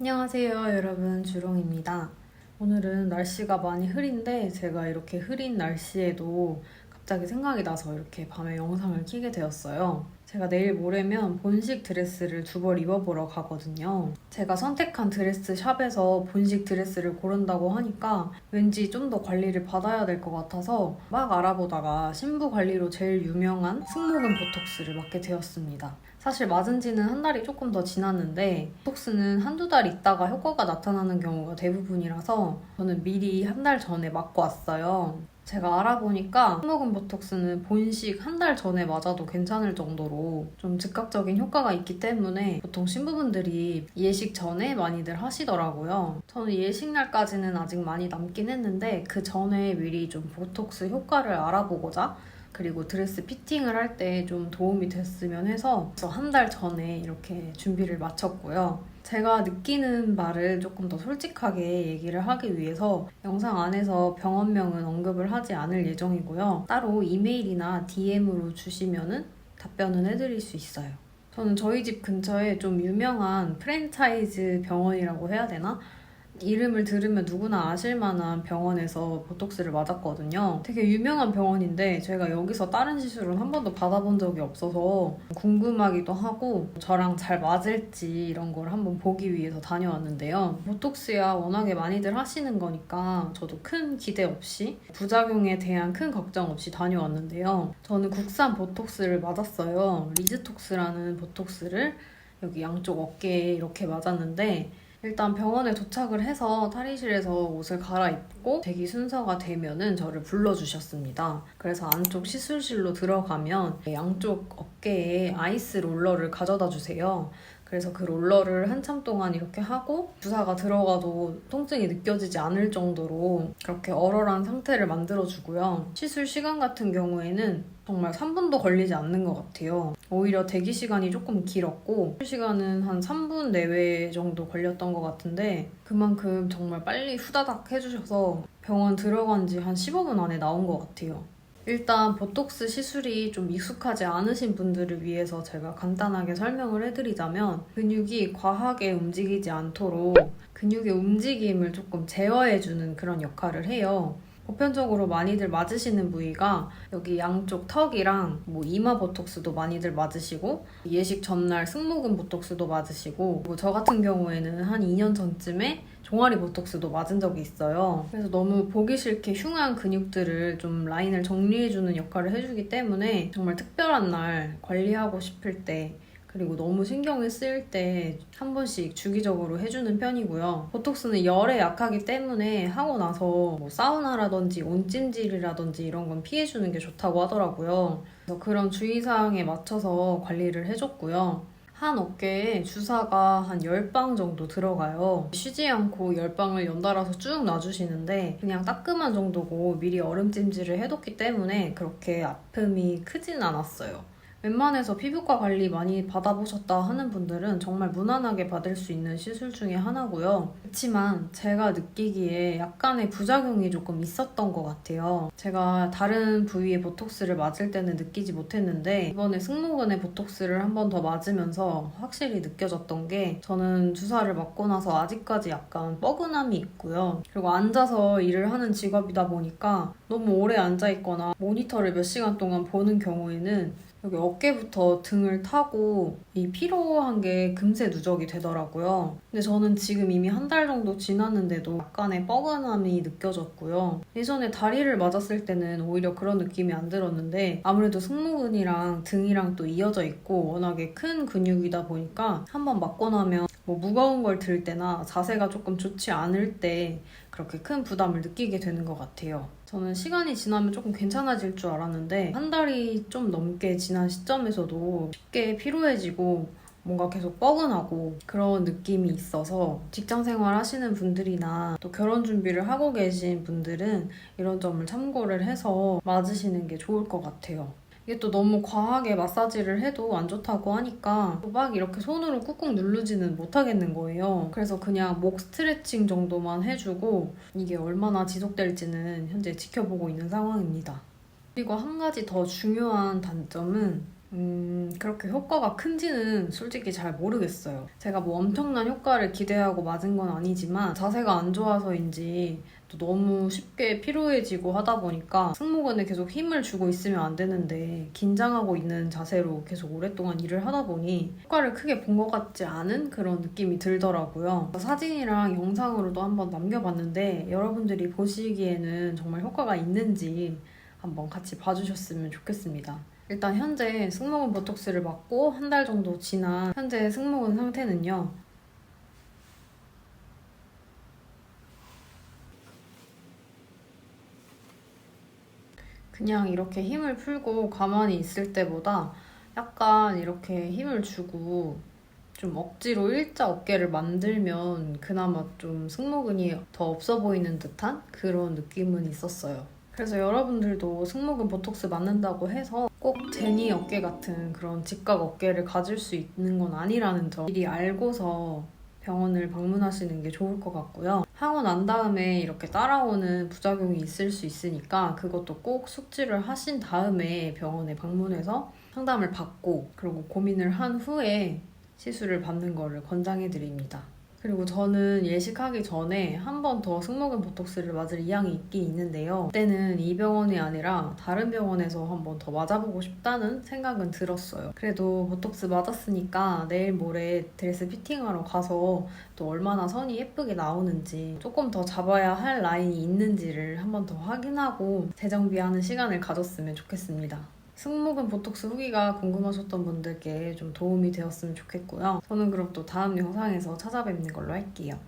안녕하세요, 여러분. 주롱입니다. 오늘은 날씨가 많이 흐린데 제가 이렇게 흐린 날씨에도 갑자기 생각이 나서 이렇게 밤에 영상을 켜게 되었어요. 제가 내일 모레면 본식 드레스를 두 벌 입어보러 가거든요. 제가 선택한 드레스 샵에서 본식 드레스를 고른다고 하니까 왠지 좀 더 관리를 받아야 될 것 같아서 막 알아보다가 신부 관리로 제일 유명한 승모근 보톡스를 맞게 되었습니다. 사실 맞은 지는 한 달이 조금 더 지났는데 보톡스는 한두 달 있다가 효과가 나타나는 경우가 대부분이라서 저는 미리 한 달 전에 맞고 왔어요. 제가 알아보니까 승모근 보톡스는 본식 한 달 전에 맞아도 괜찮을 정도로 좀 즉각적인 효과가 있기 때문에 보통 신부분들이 예식 전에 많이들 하시더라고요. 저는 예식 날까지는 아직 많이 남긴 했는데 그 전에 미리 좀 보톡스 효과를 알아보고자 그리고 드레스 피팅을 할 때 좀 도움이 됐으면 해서 한 달 전에 이렇게 준비를 마쳤고요. 제가 느끼는 바를 조금 더 솔직하게 얘기를 하기 위해서 영상 안에서 병원명은 언급을 하지 않을 예정이고요. 따로 이메일이나 DM으로 주시면은 답변은 해드릴 수 있어요. 저는 저희 집 근처에 좀 유명한 프랜차이즈 병원이라고 해야 되나? 이름을 들으면 누구나 아실 만한 병원에서 보톡스를 맞았거든요. 되게 유명한 병원인데 제가 여기서 다른 시술은 한 번도 받아본 적이 없어서 궁금하기도 하고 저랑 잘 맞을지 이런 걸 한번 보기 위해서 다녀왔는데요. 보톡스야 워낙에 많이들 하시는 거니까 저도 큰 기대 없이 부작용에 대한 큰 걱정 없이 다녀왔는데요. 저는 국산 보톡스를 맞았어요. 리즈톡스라는 보톡스를 여기 양쪽 어깨에 이렇게 맞았는데 일단 병원에 도착을 해서 탈의실에서 옷을 갈아입고 대기 순서가 되면은 저를 불러주셨습니다. 그래서 안쪽 시술실로 들어가면 양쪽 어깨에 아이스 롤러를 가져다 주세요. 그래서 그 롤러를 한참 동안 이렇게 하고 주사가 들어가도 통증이 느껴지지 않을 정도로 그렇게 얼얼한 상태를 만들어주고요. 시술 시간 같은 경우에는 정말 3분도 걸리지 않는 것 같아요. 오히려 대기 시간이 조금 길었고 시간은 한 3분 내외 정도 걸렸던 것 같은데 그만큼 정말 빨리 후다닥 해주셔서 병원 들어간 지 한 15분 안에 나온 것 같아요. 일단 보톡스 시술이 좀 익숙하지 않으신 분들을 위해서 제가 간단하게 설명을 해드리자면 근육이 과하게 움직이지 않도록 근육의 움직임을 조금 제어해주는 그런 역할을 해요. 보편적으로 많이들 맞으시는 부위가 여기 양쪽 턱이랑 뭐 이마 보톡스도 많이들 맞으시고 예식 전날 승모근 보톡스도 맞으시고 뭐 저 같은 경우에는 한 2년 전쯤에 종아리 보톡스도 맞은 적이 있어요. 그래서 너무 보기 싫게 흉한 근육들을 좀 라인을 정리해주는 역할을 해주기 때문에 정말 특별한 날 관리하고 싶을 때 그리고 너무 신경을 쓰일 때 한 번씩 주기적으로 해주는 편이고요. 보톡스는 열에 약하기 때문에 하고 나서 뭐 사우나라든지 온찜질이라든지 이런 건 피해주는 게 좋다고 하더라고요. 그래서 그런 주의사항에 맞춰서 관리를 해줬고요. 한 어깨에 주사가 한 10방 정도 들어가요. 쉬지 않고 10방을 연달아서 쭉 놔주시는데 그냥 따끔한 정도고 미리 얼음찜질을 해뒀기 때문에 그렇게 아픔이 크진 않았어요. 웬만해서 피부과 관리 많이 받아보셨다 하는 분들은 정말 무난하게 받을 수 있는 시술 중에 하나고요. 그렇지만 제가 느끼기에 약간의 부작용이 조금 있었던 것 같아요. 제가 다른 부위에 보톡스를 맞을 때는 느끼지 못했는데 이번에 승모근에 보톡스를 한 번 더 맞으면서 확실히 느껴졌던 게 저는 주사를 맞고 나서 아직까지 약간 뻐근함이 있고요. 그리고 앉아서 일을 하는 직업이다 보니까 너무 오래 앉아있거나 모니터를 몇 시간 동안 보는 경우에는 여기 어깨부터 등을 타고 이 피로한 게 금세 누적이 되더라고요. 근데 저는 지금 이미 한 달 정도 지났는데도 약간의 뻐근함이 느껴졌고요. 예전에 다리를 맞았을 때는 오히려 그런 느낌이 안 들었는데 아무래도 승모근이랑 등이랑 또 이어져 있고 워낙에 큰 근육이다 보니까 한번 맞고 나면 뭐 무거운 걸 들 때나 자세가 조금 좋지 않을 때 그렇게 큰 부담을 느끼게 되는 것 같아요. 저는 시간이 지나면 조금 괜찮아질 줄 알았는데 한 달이 좀 넘게 지난 시점에서도 쉽게 피로해지고 뭔가 계속 뻐근하고 그런 느낌이 있어서 직장 생활 하시는 분들이나 또 결혼 준비를 하고 계신 분들은 이런 점을 참고를 해서 맞으시는 게 좋을 것 같아요. 이게 또 너무 과하게 마사지를 해도 안 좋다고 하니까 막 이렇게 손으로 꾹꾹 누르지는 못하겠는 거예요. 그래서 그냥 목 스트레칭 정도만 해주고 이게 얼마나 지속될지는 현재 지켜보고 있는 상황입니다. 그리고 한 가지 더 중요한 단점은 음, 그렇게 효과가 큰지는 솔직히 잘 모르겠어요. 제가 뭐 엄청난 효과를 기대하고 맞은 건 아니지만 자세가 안 좋아서인지 또 너무 쉽게 피로해지고 하다 보니까 승모근에 계속 힘을 주고 있으면 안 되는데 긴장하고 있는 자세로 계속 오랫동안 일을 하다 보니 효과를 크게 본 것 같지 않은 그런 느낌이 들더라고요. 사진이랑 영상으로도 한번 남겨봤는데 여러분들이 보시기에는 정말 효과가 있는지 한번 같이 봐주셨으면 좋겠습니다. 일단 현재 승모근 보톡스를 맞고 한 달 정도 지난 현재 승모근 상태는요. 그냥 이렇게 힘을 풀고 가만히 있을 때보다 약간 이렇게 힘을 주고 좀 억지로 일자 어깨를 만들면 그나마 좀 승모근이 더 없어 보이는 듯한 그런 느낌은 있었어요. 그래서 여러분들도 승모근 보톡스 맞는다고 해서 꼭 제니 어깨 같은 그런 직각 어깨를 가질 수 있는 건 아니라는 점 미리 알고서 병원을 방문하시는 게 좋을 것 같고요. 하고 난 다음에 이렇게 따라오는 부작용이 있을 수 있으니까 그것도 꼭 숙지를 하신 다음에 병원에 방문해서 상담을 받고 그리고 고민을 한 후에 시술을 받는 거를 권장해 드립니다. 그리고 저는 예식하기 전에 한 번 더 승모근 보톡스를 맞을 의향이 있긴 있는데요. 그때는 이 병원이 아니라 다른 병원에서 한 번 더 맞아보고 싶다는 생각은 들었어요. 그래도 보톡스 맞았으니까 내일 모레 드레스 피팅하러 가서 또 얼마나 선이 예쁘게 나오는지 조금 더 잡아야 할 라인이 있는지를 한 번 더 확인하고 재정비하는 시간을 가졌으면 좋겠습니다. 승모근 보톡스 후기가 궁금하셨던 분들께 좀 도움이 되었으면 좋겠고요. 저는 그럼 또 다음 영상에서 찾아뵙는 걸로 할게요.